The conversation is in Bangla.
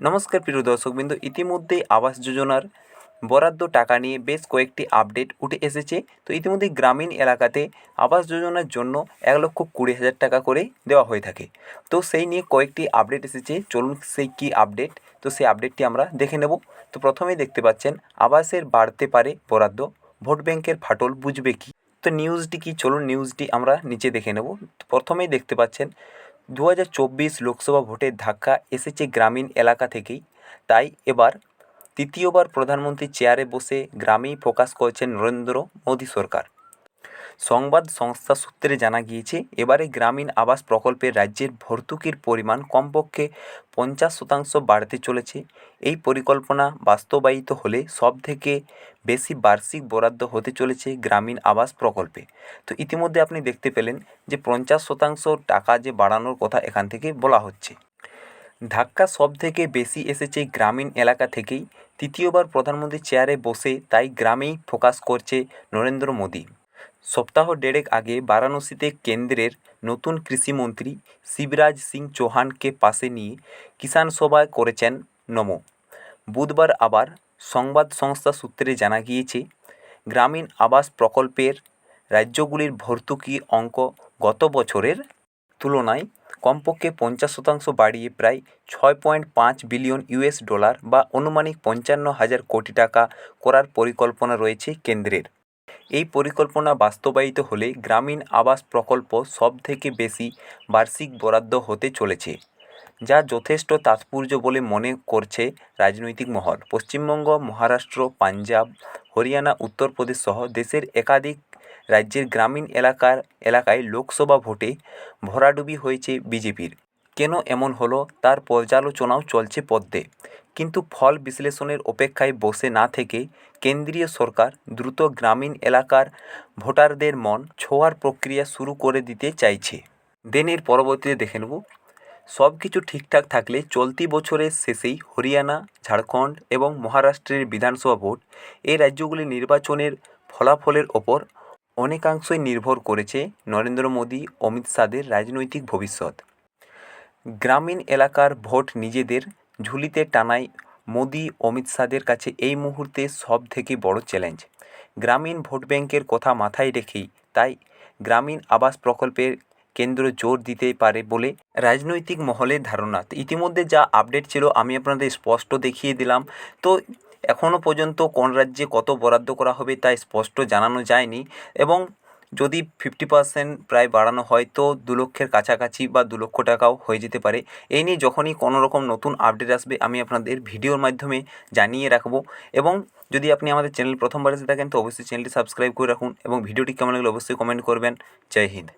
নমস্কার প্রিয় দর্শকবৃন্দ, ইতিমধ্যেই আবাস যোজনার বরাদ্দ টাকা নিয়ে বেশ কয়েকটি আপডেট উঠে এসেছে। তো ইতিমধ্যেই গ্রামীণ এলাকাতে আবাস যোজনার জন্য এক লক্ষ কুড়ি হাজার টাকা করে দেওয়া হয়ে থাকে। তো সেই নিয়ে কয়েকটি আপডেট এসেছে। চলুন সেই কী আপডেট? তো সেই আপডেটটি আমরা দেখে নেব। তো প্রথমেই দেখতে পাচ্ছেন, আবাসের বাড়তে পারে বরাদ্দ। ভোট ব্যাংকের ফাটল বুঝবে কি? তো নিউজটি কি? চলুন নিউজটি আমরা নিচে দেখে নেব। প্রথমেই দেখতে পাচ্ছেন দু হাজার চব্বিশ লোকসভা ভোটের ধাক্কা এসেছে গ্রামীণ এলাকা থেকেই। তাই এবার তৃতীয়বার প্রধানমন্ত্রী চেয়ারে বসে গ্রামেই ফোকাস করেছেন নরেন্দ্র মোদী সরকার। সংবাদ সংস্থা সূত্রে জানা গিয়েছে, এবারে গ্রামীণ আবাস প্রকল্পে রাজ্যের ভর্তুকির পরিমাণ কমপক্ষে পঞ্চাশ শতাংশ বাড়তে চলেছে। এই পরিকল্পনা বাস্তবায়িত হলে সবথেকে বেশি বার্ষিক বরাদ্দ হতে চলেছে গ্রামীণ আবাস প্রকল্পে। তো ইতিমধ্যে আপনি দেখতে পেলেন যে পঞ্চাশ শতাংশ টাকা যে বাড়ানোর কথা এখান থেকে বলা হচ্ছে। ধাক্কা সব থেকে বেশি এসেছে গ্রামীণ এলাকা থেকেই। তৃতীয়বার প্রধানমন্ত্রী চেয়ারে বসে তাই গ্রামেই ফোকাস করছে নরেন্দ্র মোদী। সপ্তাহ দেড়েক আগে বারাণসীতে কেন্দ্রের নতুন কৃষিমন্ত্রী শিবরাজ সিং চৌহানকে পাশে নিয়ে কিষাণ সভায় করেছেন নমো। বুধবার আবার সংবাদ সংস্থা সূত্রে জানা গিয়েছে, গ্রামীণ আবাস প্রকল্পের রাজ্যগুলির ভর্তুকি অঙ্ক গত বছরের তুলনায় কমপক্ষে পঞ্চাশ শতাংশ বাড়িয়ে প্রায় ছয় পয়েন্ট পাঁচ বিলিয়ন ইউএস ডলার বা অনুমানিক পঞ্চান্ন হাজার কোটি টাকা করার পরিকল্পনা রয়েছে কেন্দ্রের। এই পরিকল্পনা বাস্তবায়িত হলে গ্রামীণ আবাস প্রকল্প সবথেকে বেশি বার্ষিক বরাদ্দ হতে চলেছে, যা যথেষ্ট তাৎপর্য বলে মনে করছে রাজনৈতিক মহল। পশ্চিমবঙ্গ, মহারাষ্ট্র, পাঞ্জাব, হরিয়ানা উত্তরপ্রদেশ সহ দেশের একাধিক রাজ্যের গ্রামীণ এলাকার এলাকায় লোকসভা ভোটে ভরাডুবি হয়েছে বিজেপির। কেন এমন হলো তার পর্যালোচনাও চলছে পদ্মে। কিন্তু ফল বিশ্লেষণের অপেক্ষায় বসে না থেকে কেন্দ্রীয় সরকার দ্রুত গ্রামীণ এলাকার ভোটারদের মন ছোঁয়ার প্রক্রিয়া শুরু করে দিতে চাইছে। দেনের পরবর্তীতে দেখে নেব। সব কিছু ঠিকঠাক থাকলে চলতি বছরের শেষেই হরিয়ানা, ঝাড়খণ্ড এবং মহারাষ্ট্রের বিধানসভা ভোট এই রাজ্যগুলির নির্বাচনের ফলাফলের ওপর অনেকাংশই নির্ভর করেছে নরেন্দ্র মোদী, অমিত শাহের রাজনৈতিক ভবিষ্যৎ। গ্রামীণ এলাকার ভোট নিজেদের ঝুলিতে টানাই মোদী, অমিত শাহের কাছে এই মুহূর্তে সব থেকে বড় চ্যালেঞ্জ গ্রামীণ ভোট ব্যাংকের কথা মাথায় রেখেই তাই গ্রামীণ আবাস প্রকল্পের কেন্দ্র জোর দিতে পারে বলে রাজনৈতিক মহলের ধারণা। ইতিমধ্যে যা আপডেট ছিল আমি আপনাদের স্পষ্ট দেখিয়ে দিলাম। তো এখনও পর্যন্ত কোন রাজ্যে কত বরাদ্দ করা হবে তা স্পষ্ট জানানো যায়নি এবং যদি ফিফটি পার্সেন্ট প্রায় বাড়ানো হয়, তো দু লক্ষের কাছাকাছি বা দু লক্ষ টাকাও হয়ে যেতে পারে। এই নিয়ে যখনই কোনো রকম নতুন আপডেট আসবে, আমি আপনাদের ভিডিওর মাধ্যমে জানিয়ে রাখব। এবং যদি আপনি আমাদের চ্যানেল প্রথমবার এসে থাকেন, তো অবশ্যই চ্যানেলটি সাবস্ক্রাইব করে রাখুন এবং ভিডিওটি কেমন লাগলে অবশ্যই কমেন্ট করবেন। জয় হিন্দ।